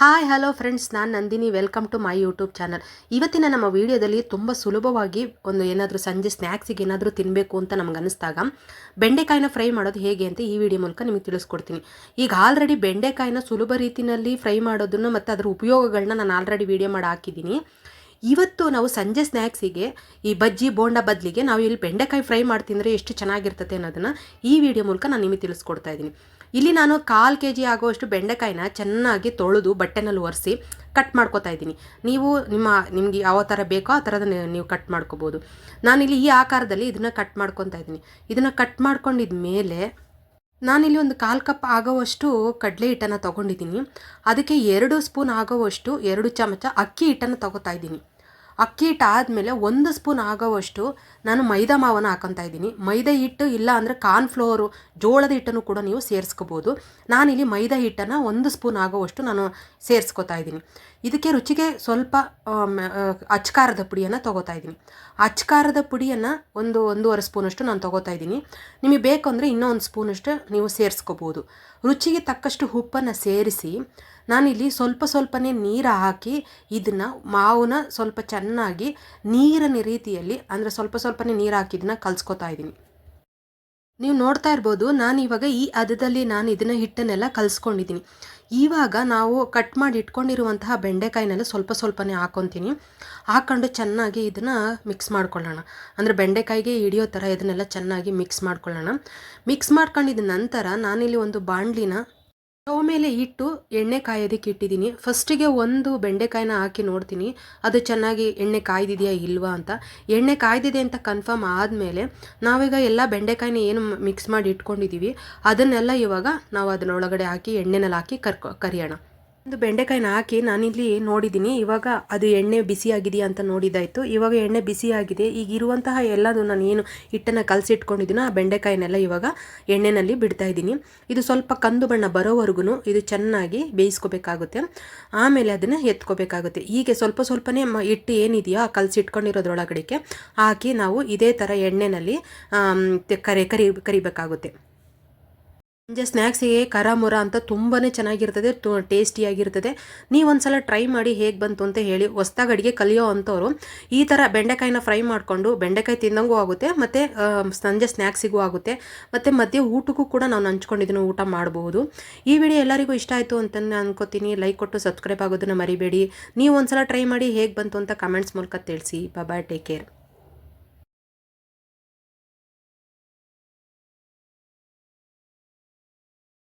Hi hello friends ನಾನು Nandini. Welcome to my YouTube channel ಇವತ್ತಿನ ನಮ್ಮ ವಿಡಿಯೋದಲ್ಲಿ ತುಂಬ ಸುಲಭವಾಗಿ ಒಂದು ಏನಾದರೂ ಸಂಜೆ ಸ್ನ್ಯಾಕ್ಸಿಗೆ ಏನಾದರೂ ತಿನ್ನಬೇಕು ಅಂತ ನಮ್ಗೆ ಅನಿಸ್ದಾಗ ಬೆಂಡೆಕಾಯಿನ ಫ್ರೈ ಮಾಡೋದು ಹೇಗೆ ಅಂತ ಈ ವಿಡಿಯೋ ಮೂಲಕ ನಿಮಗೆ ತಿಳಿಸ್ಕೊಡ್ತೀನಿ. ಈಗ ಆಲ್ರೆಡಿ ಬೆಂಡೆಕಾಯಿನ ಸುಲಭ ರೀತಿಯಲ್ಲಿ ಫ್ರೈ ಮಾಡೋದನ್ನು ಮತ್ತು ಅದರ ಉಪಯೋಗಗಳನ್ನ ನಾನು ಆಲ್ರೆಡಿ ವಿಡಿಯೋ ಮಾಡಿ ಹಾಕಿದ್ದೀನಿ. ಇವತ್ತು ನಾವು ಸಂಜೆ ಸ್ನ್ಯಾಕ್ಸಿಗೆ ಈ ಬಜ್ಜಿ, ಬೋಂಡ ಬದಲಿಗೆ ನಾವು ಇಲ್ಲಿ ಬೆಂಡೆಕಾಯಿ ಫ್ರೈ ಮಾಡ್ತಿದ್ರೆ ಎಷ್ಟು ಚೆನ್ನಾಗಿರ್ತತೆ ಅನ್ನೋದನ್ನು ಈ ವಿಡಿಯೋ ಮೂಲಕ ನಾನು ನಿಮಗೆ ತಿಳಿಸ್ಕೊಡ್ತಾ ಇದ್ದೀನಿ. ಇಲ್ಲಿ ನಾನು ಕಾಲು ಕೆ ಜಿ ಆಗುವಷ್ಟು ಬೆಂಡೆಕಾಯಿನ ಚೆನ್ನಾಗಿ ತೊಳೆದು ಬಟ್ಟೆನಲ್ಲಿ ಒರೆಸಿ ಕಟ್ ಮಾಡ್ಕೊತಾ ಇದ್ದೀನಿ. ನೀವು ನಿಮ್ಮ, ನಿಮಗೆ ಯಾವ ಥರ ಬೇಕೋ ಆ ಥರದ ನೀವು ಕಟ್ ಮಾಡ್ಕೋಬೋದು. ನಾನಿಲ್ಲಿ ಈ ಆಕಾರದಲ್ಲಿ ಇದನ್ನು ಕಟ್ ಮಾಡ್ಕೊತಾ ಇದ್ದೀನಿ. ಇದನ್ನು ಕಟ್ ಮಾಡ್ಕೊಂಡಿದ ಮೇಲೆ ನಾನಿಲ್ಲಿ ಒಂದು ಕಾಲು ಕಪ್ ಆಗೋವಷ್ಟು ಕಡಲೆ ಹಿಟ್ಟನ್ನು ತೊಗೊಂಡಿದ್ದೀನಿ. ಅದಕ್ಕೆ ಎರಡು ಸ್ಪೂನ್ ಆಗೋವಷ್ಟು ಎರಡು ಚಮಚ ಅಕ್ಕಿ ಹಿಟ್ಟನ್ನು ತೊಗೋತಾ ಇದ್ದೀನಿ. ಅಕ್ಕಿ ಹಿಟ್ಟು ಆದಮೇಲೆ ಒಂದು ಸ್ಪೂನ್ ಆಗೋವಷ್ಟು ನಾನು ಮೈದಾ ಮಾವನ್ನು ಹಾಕೊತಾ ಇದ್ದೀನಿ. ಮೈದಾ ಹಿಟ್ಟು ಇಲ್ಲ ಅಂದರೆ ಕಾರ್ನ್ಫ್ಲೋರು ಜೋಳದ ಹಿಟ್ಟನ್ನು ಕೂಡ ನೀವು ಸೇರಿಸ್ಕೋಬೋದು. ನಾನಿಲ್ಲಿ ಮೈದಾ ಹಿಟ್ಟನ್ನು ಒಂದು ಸ್ಪೂನ್ ಆಗೋವಷ್ಟು ನಾನು ಸೇರಿಸ್ಕೋತಾ ಇದ್ದೀನಿ. ಇದಕ್ಕೆ ರುಚಿಗೆ ಸ್ವಲ್ಪ ಅಚ್ಕಾರದ ಪುಡಿಯನ್ನು ತೊಗೋತಾ ಇದ್ದೀನಿ. ಅಚ್ಕಾರದ ಪುಡಿಯನ್ನು ಒಂದು ಒಂದೂವರೆ ಸ್ಪೂನಷ್ಟು ನಾನು ತೊಗೋತಾ ಇದ್ದೀನಿ. ನಿಮಗೆ ಬೇಕು ಅಂದರೆ ಇನ್ನೂ ಒಂದು ಸ್ಪೂನಷ್ಟು ನೀವು ಸೇರಿಸ್ಕೋಬೋದು. ರುಚಿಗೆ ತಕ್ಕಷ್ಟು ಉಪ್ಪನ್ನು ಸೇರಿಸಿ ನಾನಿಲ್ಲಿ ಸ್ವಲ್ಪ ಸ್ವಲ್ಪನೇ ನೀರು ಹಾಕಿ ಇದನ್ನು ಮಾವನ್ನ ಸ್ವಲ್ಪ ಚೆನ್ನಾಗಿ ನೀರಿನ ರೀತಿಯಲ್ಲಿ, ಅಂದರೆ ಸ್ವಲ್ಪ ಸ್ವಲ್ಪನೇ ನೀರು ಹಾಕಿ ಇದನ್ನು ಕಲಿಸ್ಕೊತಾ ಇದ್ದೀನಿ. ನೀವು ನೋಡ್ತಾ ಇರ್ಬೋದು ನಾನು ಇವಾಗ ಈ ಹದದಲ್ಲಿ ನಾನು ಇದನ್ನು ಹಿಟ್ಟನ್ನೆಲ್ಲ ಕಲಿಸ್ಕೊಂಡಿದ್ದೀನಿ. ಇವಾಗ ನಾವು ಕಟ್ ಮಾಡಿ ಇಟ್ಕೊಂಡಿರುವಂತಹ ಬೆಂಡೆಕಾಯಿನೆಲ್ಲ ಸ್ವಲ್ಪ ಸ್ವಲ್ಪನೇ ಹಾಕೊತೀನಿ. ಹಾಕ್ಕೊಂಡು ಚೆನ್ನಾಗಿ ಇದನ್ನು ಮಿಕ್ಸ್ ಮಾಡ್ಕೊಳ್ಳೋಣ. ಅಂದರೆ ಬೆಂಡೆಕಾಯಿಗೆ ಹಿಡಿಯೋ ಥರ ಇದನ್ನೆಲ್ಲ ಚೆನ್ನಾಗಿ ಮಿಕ್ಸ್ ಮಾಡ್ಕೊಳ್ಳೋಣ. ಮಿಕ್ಸ್ ಮಾಡ್ಕೊಂಡಿದ ನಂತರ ನಾನಿಲ್ಲಿ ಒಂದು ಬಾಣಲಿನ ಸ್ಟವ್ ಮೇಲೆ ಇಟ್ಟು ಎಣ್ಣೆ ಕಾಯೋದಕ್ಕೆ ಇಟ್ಟಿದ್ದೀನಿ. ಫಸ್ಟಿಗೆ ಒಂದು ಬೆಂಡೆಕಾಯಿನ ಹಾಕಿ ನೋಡ್ತೀನಿ. ಅದು ಚೆನ್ನಾಗಿ ಎಣ್ಣೆ ಕಾಯ್ದಿದೆಯಾ ಇಲ್ವಾ ಅಂತ. ಎಣ್ಣೆ ಕಾಯ್ದಿದೆ ಅಂತ ಕನ್ಫರ್ಮ್ ಆದಮೇಲೆ ನಾವೀಗ ಎಲ್ಲ ಬೆಂಡೆಕಾಯಿನ ಏನು ಮಿಕ್ಸ್ ಮಾಡಿ ಇಟ್ಕೊಂಡಿದ್ದೀವಿ ಅದನ್ನೆಲ್ಲ ಇವಾಗ ನಾವು ಅದನ್ನೊಳಗಡೆ ಹಾಕಿ, ಎಣ್ಣೆನಲ್ಲಿ ಹಾಕಿ ಕರ್ಕೊ, ಕರಿಯೋಣ. ಒಂದು ಬೆಂಡೆಕಾಯಿನ ಹಾಕಿ ನಾನಿಲ್ಲಿ ನೋಡಿದ್ದೀನಿ. ಇವಾಗ ಅದು ಎಣ್ಣೆ ಬಿಸಿಯಾಗಿದೆಯಾ ಅಂತ ನೋಡಿದ್ದಾಯಿತು. ಇವಾಗ ಎಣ್ಣೆ ಬಿಸಿಯಾಗಿದೆ. ಈಗ ಇರುವಂತಹ ಎಲ್ಲದು ನಾನು ಏನು ಹಿಟ್ಟನ್ನು ಕಲಸಿಟ್ಕೊಂಡಿದ್ದೀನೋ ಆ ಬೆಂಡೆಕಾಯಿನೆಲ್ಲ ಇವಾಗ ಎಣ್ಣೆಯಲ್ಲಿ ಬಿಡ್ತಾ ಇದ್ದೀನಿ. ಇದು ಸ್ವಲ್ಪ ಕಂದು ಬಣ್ಣ ಬರೋವರೆಗೂ ಇದು ಚೆನ್ನಾಗಿ ಬೇಯಿಸ್ಕೋಬೇಕಾಗುತ್ತೆ. ಆಮೇಲೆ ಅದನ್ನು ಎತ್ಕೋಬೇಕಾಗುತ್ತೆ. ಹೀಗೆ ಸ್ವಲ್ಪ ಸ್ವಲ್ಪನೇ ಹಿಟ್ಟು ಏನಿದೆಯೋ ಆ ಕಲಸಿಟ್ಕೊಂಡಿರೋದ್ರೊಳಗಡೆಗೆ ಹಾಕಿ ನಾವು ಇದೇ ಥರ ಎಣ್ಣೆಯಲ್ಲಿ ಕರಿ ಕರಿ, ಕರಿಬೇಕಾಗುತ್ತೆ. ಸಂಜೆ ಸ್ನ್ಯಾಕ್ಸಿಗೆ ಖರ ಮುರ ಅಂತ ತುಂಬಾ ಚೆನ್ನಾಗಿರ್ತದೆ ಟೇಸ್ಟಿಯಾಗಿರ್ತದೆ. ನೀವು ಒಂದ್ಸಲ ಟ್ರೈ ಮಾಡಿ ಹೇಗೆ ಬಂತು ಅಂತ ಹೇಳಿ ಹೊಸ್ದಾಗಿ ಅಡುಗೆ ಕಲಿಯೋ ಅಂಥವ್ರು ಈ ಥರ ಬೆಂಡೆಕಾಯಿನ ಫ್ರೈ ಮಾಡಿಕೊಂಡು ಬೆಂಡೆಕಾಯಿ ತಿಂದಂಗೂ ಆಗುತ್ತೆ, ಮತ್ತು ಸಂಜೆ ಸ್ನ್ಯಾಕ್ಸಿಗೂ ಆಗುತ್ತೆ, ಮತ್ತು ಮಧ್ಯೆ ಊಟಕ್ಕೂ ಕೂಡ ನಾವು ನಂಚ್ಕೊಂಡಿದ್ದೀನಿ ಊಟ ಮಾಡಬಹುದು. ಈ ವಿಡಿಯೋ ಎಲ್ಲರಿಗೂ ಇಷ್ಟ ಆಯಿತು ಅಂತ ನಾನು ಅನ್ಕೋತೀನಿ. ಲೈಕ್ ಕೊಟ್ಟು ಸಬ್ಸ್ಕ್ರೈಬ್ ಆಗೋದನ್ನು ಮರಿಬೇಡಿ. ನೀವು ಒಂದ್ಸಲ ಟ್ರೈ ಮಾಡಿ ಹೇಗೆ ಬಂತು ಅಂತ ಕಮೆಂಟ್ಸ್ ಮೂಲಕ ತಿಳಿಸಿ. Bye take care.